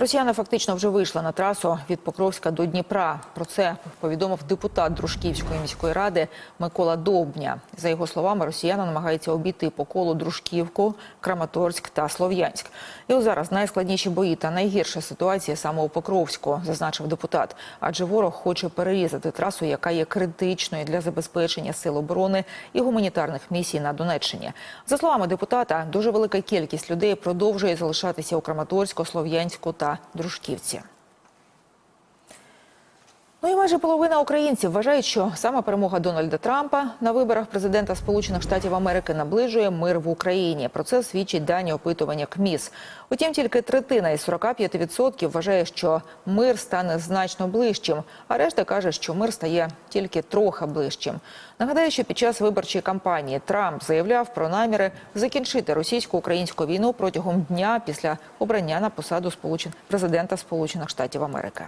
Росіяни фактично вже вийшли на трасу від Покровська до Дніпра. Про це повідомив депутат Дружківської міської ради Микола Довбня. За його словами, росіяни намагаються обійти по колу Дружківку, Краматорськ та Слов'янськ. І ось зараз найскладніші бої та найгірша ситуація саме у Покровську, зазначив депутат. Адже ворог хоче перерізати трасу, яка є критичною для забезпечення сил оборони і гуманітарних місій на Донеччині. За словами депутата, дуже велика кількість людей продовжує залишатися у Краматорську, Слов'янську та Дружківці. Майже половина українців вважають, що саме перемога Дональда Трампа на виборах президента Сполучених Штатів Америки наближує мир в Україні. Про це свідчить дані опитування КМІС. Утім, тільки третина із 45% вважає, що мир стане значно ближчим. А решта каже, що мир стає тільки трохи ближчим. Нагадаю, що під час виборчої кампанії Трамп заявляв про наміри закінчити російсько-українську війну протягом дня після обрання на посаду президента Сполучених Штатів Америки.